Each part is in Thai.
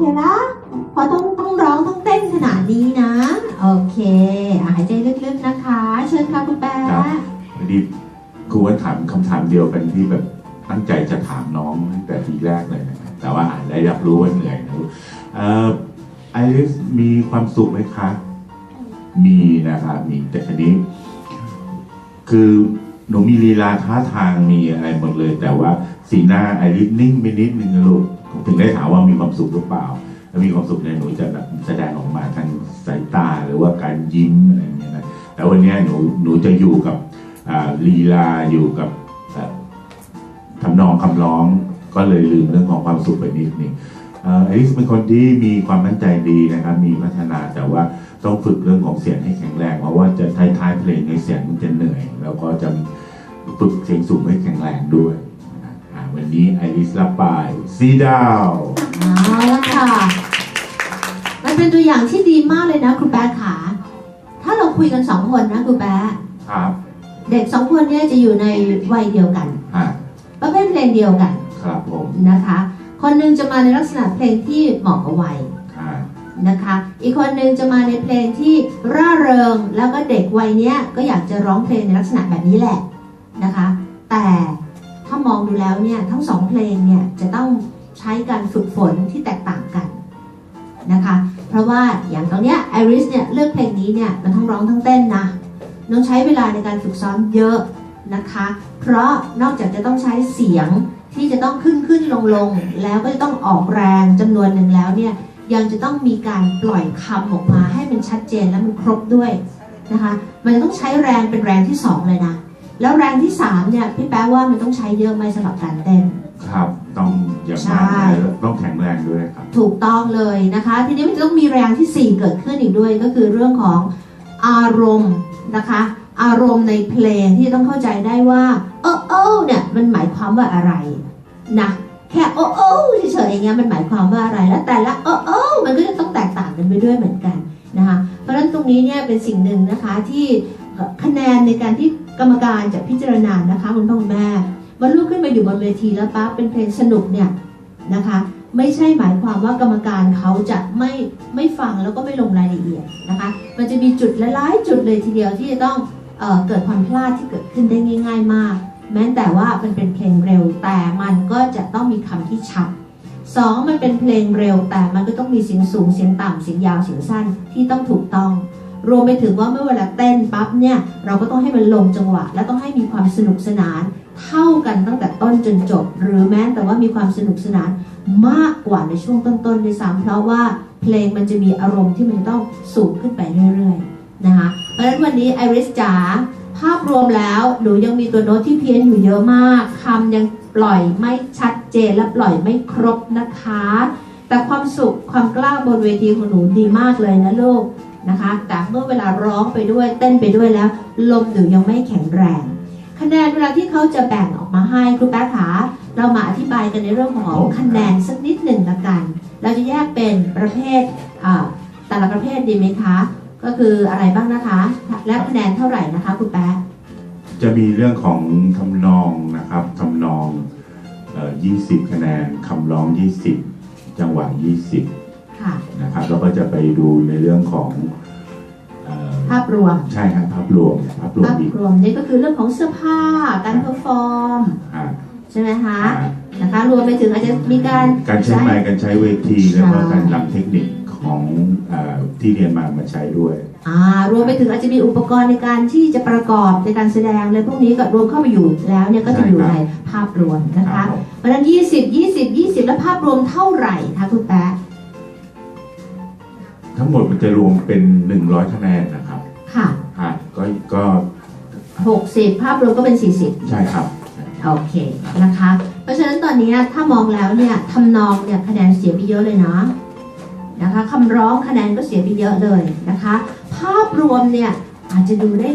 เคนะเพราะต้องต้องร้องต้องเต้นขนาดนี้นะ โอเคอะหายใจลึกๆนะคะ เชิญค่ะคุณแป๊ครับะพอดีครูว่าถามคำถามเดียวกันที่แบบตั้งใจจะถามน้องตั้งแต่ทีแรกเลยนะครับแต่ว่าอ่านได้รับรู้ว่าเหนื่อยนะลูกเอ่อไอริสมีความสุขไหมคะ มีนะครับมีแต่ทีนี้ คือ หนูมีลีลาท่าทางมีอะไรหมดเลย แต่ว่าสีหน้าไอริสนิ่งไปนิดนึงนะลูกถึงได้ถามว่ามีความสุขหรือเปล่าถ้ามีความสุขเนี่ยหนูจะแบบแสดงออกมาทางสายตาหรือว่าการยิ้มอะไรอย่างเงี้ยนะแต่วันเนี้ยหนูหนูจะอยู่กับลีลาอยู่กับทำนองคำร้องก็เลยลืมเรื่องของความสุขไปนิดนึงไอริสเป็นคนที่มีความมั่นใจดีนะครับ มีพัฒนาแต่ว่าต้องฝึกเรื่องของเสียงให้แข็งแรง เพราะว่าจะท้ายๆเพลงในเสียงมันจะเหนื่อย แล้วก็จะ ฝึกเสียงสูงให้แข็งแรงด้วยนะอ่าวันนี้ไอริสรับไปซีดาว เอาละค่ะ มันเป็นตัวอย่างที่ดีมากเลยนะครูแป๊ะขา ถ้าเราคุยกันสองคนนะครูแป๊ะครับเด็กสองคนเนี่ยจะอยู่ในวัยเดียวกันอ่าประเภทเพลงเดียวกันครับผมนะคะ คนหนึงจะมาในลักษณะเพลงที่เหมาะกับวัย อ่า นะคะ อีกคนหนึงจะมาในเพลงที่ร่าเริง แล้วก็เด็กวัยเนี้ยก็อยากจะร้องเพลงในลักษณะแบบนี้แหละ นะคะ แต่ถ้ามองดูแล้วเนี่ยทั้งสองเพลงเนี่ยจะต้องใช้การฝึกฝนที่แตกต่างกันนะคะ เพราะว่าอย่างตอนเนี้ยไอริสเนี่ยเลือกเพลงนี้เนี่ยมันทั้งร้องทั้งเต้นนะต้องใช้เวลาในการฝึกซ้อมเยอะนะคะ เพราะนอกจากจะต้องใช้เสียงที่จะต้องขึ้นขึ้นลงลงแล้วก็จะต้องออกแรงจำนวนหนึ่งแล้วเนี่ยยังจะต้องมีการปล่อยคำออกมาให้มันชัดเจนและมันครบด้วยนะคะ มันจะต้องใช้แรงเป็นแรงที่สองเลยนะ แล้วแรงที่สามเนี่ยพี่แป๊ะว่ามันต้องใช้เยอะไหมสำหรับการเต้น ครับ ต้องอย่างใช่มากเลยต้องแข็งแรงด้วยครับ ถูกต้องเลยนะคะ ทีนี้มันจะต้องมีแรงที่ 4 เกิดขึ้นอีกด้วยก็คือเรื่องของอารมณ์นะคะ อารมณ์ในเพลงที่ต้องเข้าใจได้ว่าโอ้โอ้เนี่ยมันหมายความว่าอะไรนะแค่โอ้โอ้เฉยๆอย่างเงี้ยมันหมายความว่าอะไรแล้วแต่ละโอ้โอ้มันก็จะต้องแตกต่างกันไปด้วยเหมือนกันนะคะเพราะฉะนั้นตรงนี้เนี่ยเป็นสิ่งหนึ่งนะคะที่เอ่อคะแนนในการที่ กรรมการจะพิจารณานะคะคุณพ่อคุณแม่มันลุกขึ้นมาอยู่บนเวทีแล้วปั๊บเป็นเพลงสนุกเนี่ยนะคะไม่ใช่หมายความว่ากรรมการเขาจะไม่ไม่ฟังแล้วก็ไม่ลงรายละเอียดนะคะ มันจะมีจุดหลายจุดเลยทีเดียวที่จะต้องเออเกิดความพลาดที่เกิดขึ้นได้ง่าย ๆ มาก แม้แต่ว่ามันเป็นเพลงเร็วแต่มันก็จะต้องมีคำที่ชัดสองมันเป็นเพลงเร็วแต่มันก็ต้องมีเสียงสูงเสียงต่ำเสียงยาวเสียงสั้นที่ต้องถูกต้อง รวมไปถึงว่าเมื่อเวลาเต้นปั๊บเนี่ยเราก็ต้องให้มันลงจังหวะ และต้องให้มีความสนุกสนาน เท่ากันตั้งแต่ต้นจนจบ หรือแม้แต่ว่ามีความสนุกสนานมากกว่าในช่วงต้นๆด้วยซ้ำเพราะว่าเพลงมันจะมีอารมณ์ที่มันต้องสูงขึ้นไปเรื่อยๆนะคะเพราะฉะนั้นวันนี้ไอริสจ๋าภาพรวมแล้วหนูยังมีตัวโน้ตที่เพี้ยนอยู่เยอะมากคำยังปล่อยไม่ชัดเจนและปล่อยไม่ครบนะคะ แต่ความสุขความกล้าบนเวทีของหนูดีมากเลยนะลูก นะคะ แต่เมื่อเวลาร้องไปด้วยเต้นไปด้วยแล้ว ลมหนูยังไม่แข็งแรง คะแนนเวลาที่เขาจะแบ่งออกมาให้ครูแป๊ะขาเรามาอธิบายกันในเรื่องของคะแนนสักนิดหนึ่งละกัน เราจะแยกเป็นประเภทอ่าแต่ละประเภทดีไหมคะ ก็คืออะไรบ้างนะคะ และคะแนนเท่าไหร่นะคะคุณแป๊ะจะมีเรื่องของทำนองนะครับทำนองเอ่อ20 คะแนนคำร้อง 20 จังหวะ 20 ค่ะ นะครับแล้วก็จะไปดูในเรื่องของเอ่อภาพรวม ใช่ครับภาพรวมภาพรวมภาพอีกรวมนี่ก็คือเรื่องของเสื้อผ้า การเพอร์ฟอร์มอ่าใช่ไหมคะ อ่า นะคะ รวมไปถึงอาจจะมีการ การใช้ไมค์การใช้เวทีแล้วก็ใช่การนำเทคนิคของเออที่เรียนมามาใช้ด้วย อ่ารวมไปถึงอาจจะมีอุปกรณ์ในการที่จะประกอบในการแสดงเลยพวกนี้ก็รวมเข้าไปอยู่แล้วเนี่ยก็จะอยู่ใช่ในครับภาพรวมนะครัคะบผม เพราะฉะนั้น 20 20 20 แล้วภาพรวมเท่าไหร่คะคุณแป๊ะ ทั้งหมดมันจะรวมเป็น 100 คะแนนนะครับค่ะอ่าก็ก็60 ภาพรวมก็เป็น 40 ใช่ครับ โอเคนะคะ เพราะฉะนั้นตอนนี้ถ้ามองแล้วเนี่ยทำนองเนี่ยคะแนนเสียไปเยอะเลยนะนะคะคำร้องคะแนนก็เสียไปเยอะเลยนะคะ ภาพรวมเนี่ยอาจจะดูได้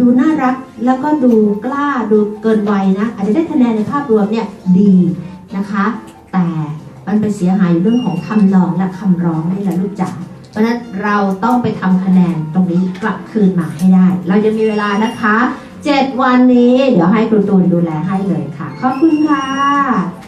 ดูน่ารักแล้วก็ดูกล้าดูเกินวัยนะ อาจจะได้คะแนนในภาพรวมเนี่ยดีนะคะ แต่มันไปเสียหายอยู่เรื่องของคำนองและคำร้องนี่แหละลูกจ๋า เพราะฉะนั้นเราต้องไปทำคะแนนตรงนี้กลับคืนมาให้ได้ เราจะมีเวลานะคะ 7 วันนี้ เดี๋ยวให้ครูตูนดูแลให้เลยค่ะ ขอบคุณค่ะ